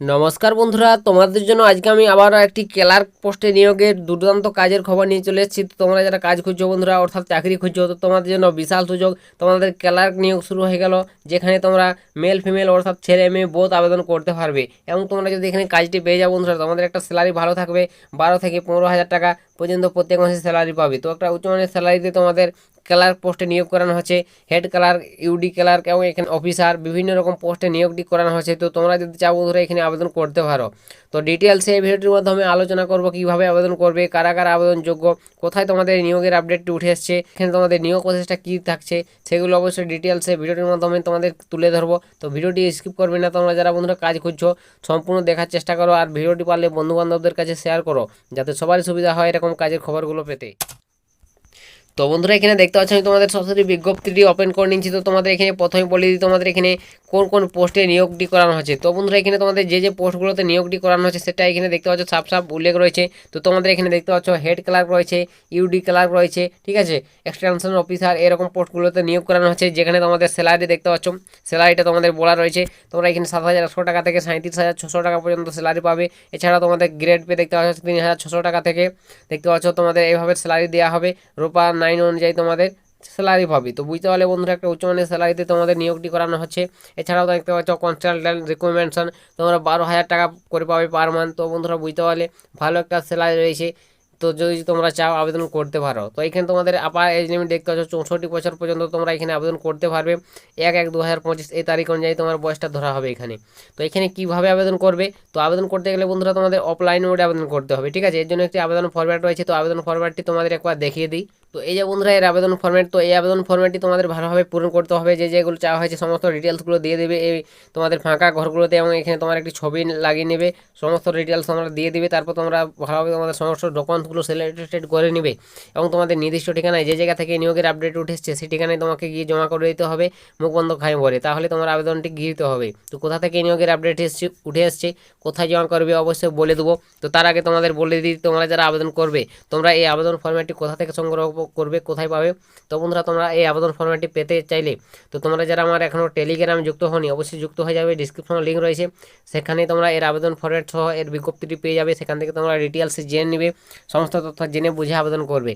নমস্কার বন্ধুরা, তোমাদের জন্য আজকে আমি আবার একটি ক্লার্ক পোস্টে নিয়োগের দুর্দান্ত কাজের খবর নিয়ে চলে এসেছি। তোমরা যারা কাজ খুঁজছো বন্ধুরা, অর্থাৎ চাকরি খুঁজছো, তো তোমাদের জন্য বিশাল সুযোগ। তোমাদের ক্লার্ক নিয়োগ শুরু হয়ে গেল, যেখানে তোমরা মেল ফিমেল অর্থাৎ ছেলে, মেয়ে বোধ আবেদন করতে পারবে। এবং তোমরা যদি এখানে কাজটি পেয়ে যাও বন্ধুরা, তোমাদের একটা স্যালারি ভালো থাকবে, বারো থেকে পনেরো হাজার টাকা। পর্যন্ত প্রত্যেক মাসে স্যালারি পাবে। তো একটা উচ্চমানের স্যালারিতে তোমাদের ক্লার্ক পোস্টে নিয়োগ করানো হচ্ছে হেড ক্লার্ক ইউডি ক্লার্ক এবং এখানে অফিসার বিভিন্ন রকম পোস্টে নিয়োগটি করানো হচ্ছে। তো তোমরা যদি চাও বন্ধুরা এখানে আবেদন করতে পারো। তো ডিটেলসে এই ভিডিওটির মাধ্যমে আলোচনা করব, কীভাবে আবেদন করবে, কারা কারা আবেদনযোগ্য, কোথায় তোমাদের নিয়োগের আপডেটটি উঠে এসছে, এখানে তোমাদের নিয়োগ প্রসেসটা কী থাকছে, সেগুলো অবশ্যই ডিটেলসে ভিডিওটির মাধ্যমে তোমাদের তুলে ধরবো। তো ভিডিওটি স্কিপ করবে না, তোমরা যারা বন্ধুরা কাজ খুঁজছো, সম্পূর্ণ দেখার চেষ্টা করো, আর ভিডিওটি পারলে বন্ধুবান্ধবদের কাছে শেয়ার করো, যাতে সবারই সুবিধা হয় এরকম কাজের খবরগুলো পেতে। তো বন্ধুরা, এখানে দেখতে পাচ্ছ, আমি তোমাদের সরাসরি বিজ্ঞপ্তিটি ওপেন করে নিচ্ছি তো তোমাদের এখানে প্রথমে বলে দিই, তোমাদের এখানে কোন কোন পোস্টে নিয়োগটি করানো হচ্ছে তো বন্ধুরা, এখানে তোমাদের যে যে পোস্টগুলোতে নিয়োগটি করানো হচ্ছে সেটা এখানে দেখতে পাচ্ছ সাপ সাপ উল্লেখ রয়েছে। তো তোমাদের এখানে দেখতে পাচ্ছ হেড ক্লার্ক রয়েছে ইউডি ক্লার্ক রয়েছে, ঠিক আছে? এক্সটেনশন অফিসার এরকম পোস্টগুলোতে নিয়োগ করানো হচ্ছে, যেখানে তোমাদের স্যালারি দেখতে পাচ্ছ স্যালারিটা তোমাদের বলা রয়েছে। তোমরা এখানে সাত হাজার একশো টাকা থেকে সাঁত্রিশ হাজার ছশো টাকা পর্যন্ত স্যালারি পাবে। এছাড়া তোমাদের গ্রেড পে দেখতে পাচ্ছ, তিন হাজার ছশো টাকা থেকে। দেখতে পাচ্ছ, তোমাদের এইভাবে স্যালারি দেওয়া হবে। রোপা নাইন অনুযায়ী তোমাদের স্যালারি পাবে। তো বুঝতে পারলে বন্ধুরা, একটা উচ্চমানের স্যালারিতে তোমাদের নিয়োগটি করানো হচ্ছে। এছাড়াও দেখতে পাচ্ছ কনসালট্যান্ট রিকমেন্ডেশন তোমরা বারো হাজার টাকা করে পাবে পার মান্থ তো বন্ধুরা, বুঝতে পারলে ভালো একটা স্যালারি রয়েছে। তো যদি তোমরা চাও আবেদন করতে পারো। তো এখানে তোমাদের আপার এজ লিমিট দেখতে পাচ্ছ, চৌষট্টি বছর পর্যন্ত তোমরা এখানে আবেদন করতে পারবে। এক এক দু হাজার পঁচিশ এই তারিখ অনুযায়ী তোমার বয়সটা ধরা হবে এখানে। তো এখানে কীভাবে আবেদন করবে? তো আবেদন করতে গেলে বন্ধুরা, তোমাদের অফলাইন মোডে আবেদন করতে হবে। ঠিক আছে? এর জন্য একটি আবেদন ফরম্যাট রয়েছে। তো আবেদন ফরম্যাটটি তোমাদের একবার দেখিয়ে দিই। তো এই যে বন্ধুরা, এর আবেদন ফর্ম্যাট তো এই আবেদন ফর্ম্যাটটি তোমাদের ভালোভাবে পূরণ করতে হবে। যে যেগুলো চাওয়া হয়েছে, সমস্ত ডিটেলসগুলো দিয়ে দেবে। এই তোমাদের ফাঁকা ঘরগুলোতে এবং এখানে তোমার একটি ছবি লাগিয়ে নেবে। সমস্ত ডিটেলস তোমরা দিয়ে দিবে। তারপর তোমরা ভালোভাবে তোমাদের সমস্ত ডকুমেন্টসগুলো সিলেক্টেড করে নেবে এবং তোমাদের নির্দিষ্ট ঠিকানায় যে জায়গা থেকে নিয়োগের আপডেট উঠেছে, সেই ঠিকানায় তোমাকে গিয়ে জমা করে দিতে হবে। মুখবন্ধ খাই ভরে তাহলে তোমার আবেদনটি গৃহীত হবে। তো কোথা থেকে নিয়োগের আপডেট এসছে, উঠে এসছে কোথায় জমা করবে, অবশ্যই বলে দেবো। তো তার আগে তোমাদের বলে দিই, তোমরা যারা আবেদন করবে, তোমরা এই আবেদন ফর্মেটটি কোথা থেকে সংগ্রহ করবে, কোথায় পাবে? তো বন্ধুরা, তোমরা এই আবেদন ফর্ম্যাটটি পেতে চাইলে, তো তোমরা যারা আমার এখনও টেলিগ্রামে যুক্ত হওনি, অবশ্যই যুক্ত হয়ে যাবে। ডিসক্রিপশনে লিঙ্ক রয়েছে। সেখানে তোমরা এর আবেদন ফর্ম্যাট সহ এর বিজ্ঞপ্তিটি পেয়ে যাবে। সেখান থেকে তোমরা ডিটেলসে জেনে নেবে, সমস্ত তথ্য জেনে বুঝে আবেদন করবে।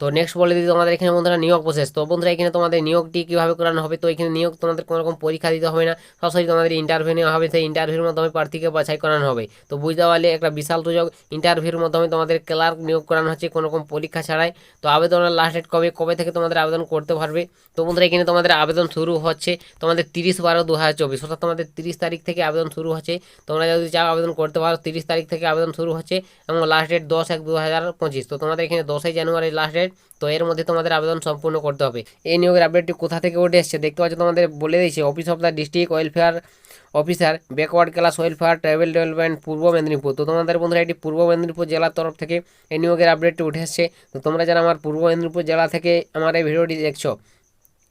তো নেক্সট বলে দিই, তোমাদের এখানে বন্ধুরা নিয়োগ প্রসেস তো বন্ধুরা, এখানে তোমাদের নিয়োগটি কীভাবে করানো হবে? তো এখানে নিয়োগ তোমাদের কোনো রকম পরীক্ষা দিতে হবে না। সরাসরি তোমাদের ইন্টারভিউ নেওয়া হবে, সেই ইন্টারভিউর মাধ্যমে প্রার্থীকে বাছাই করানো হবে। তো বুঝতে পারলে একটা বিশাল সুযোগ ইন্টারভিউর মাধ্যমে তোমাদের ক্লার্ক নিয়োগ করানো হচ্ছে কোনো রকম পরীক্ষা ছাড়াই। তো আবেদনের লাস্ট ডেট কবে কবে থেকে তোমাদের আবেদন করতে পারবে? তো বন্ধুরা, এখানে তোমাদের আবেদন শুরু হচ্ছে তোমাদের তিরিশ বারো দু হাজার চব্বিশ, অর্থাৎ তোমাদের তিরিশ তারিখ থেকে আবেদন শুরু হচ্ছে। তোমরা যদি চাও আবেদন করতে পারো, তিরিশ তারিখ থেকে আবেদন শুরু হচ্ছে এবং লাস্ট ডেট দশ এক দু হাজার পঁচিশ। তো তোমাদের এখানে দশই জানুয়ারি লাস্ট ডেট তো এর মধ্যে তোমাদের আবেদন সম্পূর্ণ করতে হবে। এই নিয়োগের আপডেটটি কোথা থেকে উঠে এসছে দেখতে পাচ্ছ তোমাদের বলে দিয়েছে office of the district welfare officer backward class welfare tribal development Purba Medinipur তো তোমাদের বন্ধুরা, এটি পূর্ব মেদিনীপুর জেলার তরফ থেকে এই নিয়োগের আপডেটটি উঠে এসছে। তো তোমরা যারা আমার পূর্ব মেদিনীপুর জেলা থেকে আমার এই ভিডিওটি দেখছ,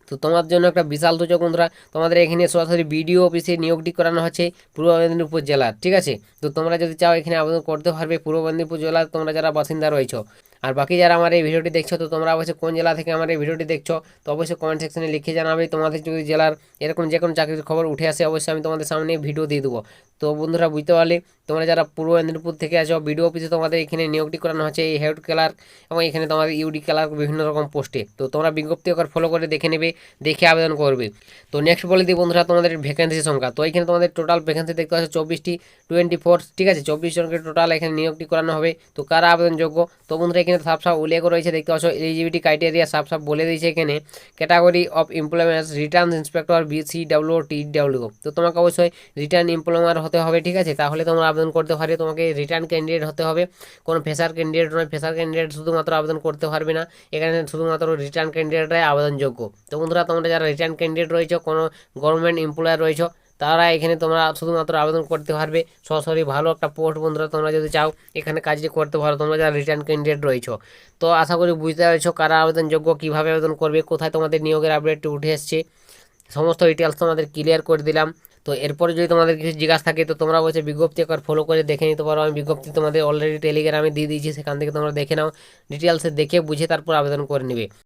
তো তোমার জন্য একটা বিশাল সুযোগ বন্ধুরা, তোমাদের এখানে সরাসরি বিডিও অফিসে নিয়োগটি করানো হচ্ছে পূর্ব মেদিনীপুর জেলার, ঠিক আছে? তো তোমরা যদি চাও এখানে আবেদন করতে পারবে পূর্ব মেদিনীপুর জেলার, তোমরা যারা বাসিন্দা রয়েছো। আর বাকি যারা আমার এই ভিডিওটি দেখছ, তো তোমরা অবশ্যই কোন জেলা থেকে আমার এই ভিডিওটি দেখছ, তো অবশ্যই কমেন্ট সেকশনে লিখে জানাবে। তোমাদের যদি জেলার এরকম যে কোনো চাকরির খবর উঠে আসে, অবশ্যই আমি তোমাদের সামনে ভিডিও দিয়ে দেবো। তো বন্ধুরা, বুঝতে পারলে তোমরা যারা পূর্ব মেদিনীপুর থেকে আছো বিডিও অফিসে তোমাদের এখানে নিয়োগটি করানো হচ্ছে এই হেড ক্লার্ক এবং এখানে তোমাদের ইউডি ক্লার্ক বিভিন্ন রকম পোস্টে তো তোমরা বিজ্ঞপ্তি একবার ফলো করে দেখে নেবে, দেখে আবেদন করবে। তো নেক্সট বলে দিই বন্ধুরা, তোমাদের ভ্যাকেন্সি সংখ্যা। তো এখানে তোমাদের টোটাল ভ্যাকেন্সি দেখতে পাচ্ছ চব্বিশটি টোয়েন্টি ফোর ঠিক আছে? চব্বিশ জনকে টোটাল এখানে নিয়োগটি করানো হবে। তো কারা আবেদনযোগ্য? তো বন্ধুরা এখানে সাফ সাফ উল্লেখ রয়েছে, দেখতে পাচ্ছ এলিজিবিলিটি ক্রাইটেরিয়া সাফ সাফ বলে দিয়েছে এখানে। Category of employment return inspector BC W T W তো তোমাকে অবশ্যই রিটার্ন এমপ্লয়ার হতে হবে, ঠিক আছে? তাহলে তোমরা আবেদন করতে পারবে, তোমাকে রিটার্ন ক্যান্ডিডেট হতে হবে। কোনো ফেসার ক্যান্ডিডেট নয় ফেসার ক্যান্ডিডেট শুধুমাত্র আবেদন করতে পারবে না। এখানে শুধুমাত্র রিটার্ন ক্যান্ডিডেটরাই আবেদনযোগ্য। তো বন্ধুরা, তোমরা যারা রিটার্ন ক্যান্ডিডেট রয়েছে, কোনো গভর্নমেন্ট এমপ্লয়ার রয়েছে তারা এখানে তোমরা শুধুমাত্র আবেদন করতে পারবে। সরাসরি ভালো একটা পোস্ট বন্ধুরা তোমরা যদি চাও, এখানে কাজটি করতে পারো। তোমরা যারা রিটার্ন ক্যান্ডিডেট রয়েছো। তো আশা করি বুঝতে পেরেছ কারা আবেদনযোগ্য, কীভাবে আবেদন করবে, কোথায় তোমাদের নিয়োগের আপডেটটি উঠে এসছে। সমস্ত ডিটেলস তোমাদের ক্লিয়ার করে দিলাম। তো এরপরে যদি তোমাদের কিছু জিজ্ঞাসা থাকে, তো তোমরা বলছে বিজ্ঞপ্তি একবার ফলো করে দেখে নিতে পারো। আমি বিজ্ঞপ্তি তোমাদের অলরেডি টেলিগ্রামে দিয়ে দিয়েছি, সেখান থেকে তোমরা দেখে নাও। ডিটেলসে দেখে বুঝে তারপর আবেদন করে নেবে।